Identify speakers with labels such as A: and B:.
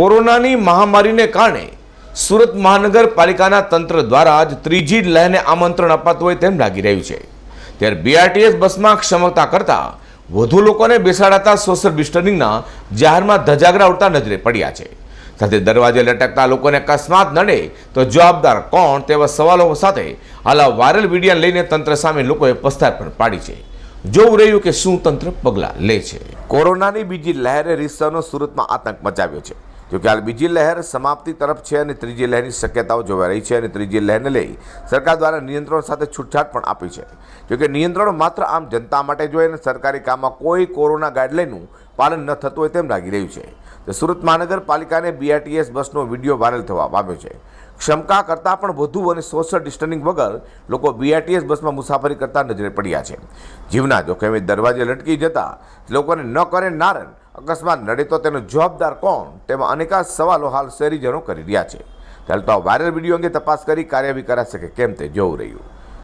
A: કોરોનાની મહામારીને કારણે સુરત મહાનગરપાલિકાના તંત્ર દ્વારા આજ ત્રીજી લહેરને આમંત્રણ અપાતું હોય તેમ લાગી રહ્યું છે. ત્યારે બીઆરટીએસ બસમાં ક્ષમતા કરતાં વધુ લોકોને બેસાડાતા સોશિયલ ડિસ્ટન્સિંગના જાહેરમાં ધજાગરા ઉડતા નજરે પડ્યા છે. સાથે દરવાજે લટકતા લોકોને અકસ્માત નડે તો જવાબદાર કોણ તેવા સવાલો સાથે હાલ વાયરલ વિડીયા લઈને તંત્ર સામે લોકોએ પસ્તાર પણ પાડી છે. જોવું રહ્યું કે શું તંત્ર પગલાં લે છે. કોરોનાની બીજી લહેરે રિસ્સાનો સુરતમાં આતંક મચાવ્યો છે. જોકે હાલ બીજી લહેર સમાપ્તિ તરફ છે અને ત્રીજી લહેરની શક્યતાઓ જોવા રહી છે અને ત્રીજી લહેરને લઈ સરકાર દ્વારા નિયંત્રણ સાથે છૂટછાટ પણ આપી છે. જોકે નિયંત્રણ માત્ર આમ જનતા માટે જ હોય અને સરકારી કામમાં કોઈ કોરોના ગાઈડલાઈનનું પાલન ન થતું હોય તેમ લાગી રહ્યું છે. તો સુરત મહાનગરપાલિકાને બીઆરટીએસ બસનો વીડિયો વાયરલ થવા પામ્યો છે. ક્ષમતા કરતાં પણ વધુ અને સોશિયલ ડિસ્ટન્સિંગ વગર લોકો બીઆરટીએસ બસમાં મુસાફરી કરતા નજરે પડ્યા છે. જીવના જોખમે દરવાજે લટકી જતા લોકોને ન કરે નારણ અકસ્માત નડે તો તેનો જવાબદાર કોણ? તેમાં અનેકા સવાલો હાલ શહેરીજનો કરી રહ્યા છે. ત્યારે તો વાયરલ વીડિયો અંગે તપાસ કરી કાર્યવાહી કરાશે કે કેમ તે જોવું રહ્યું.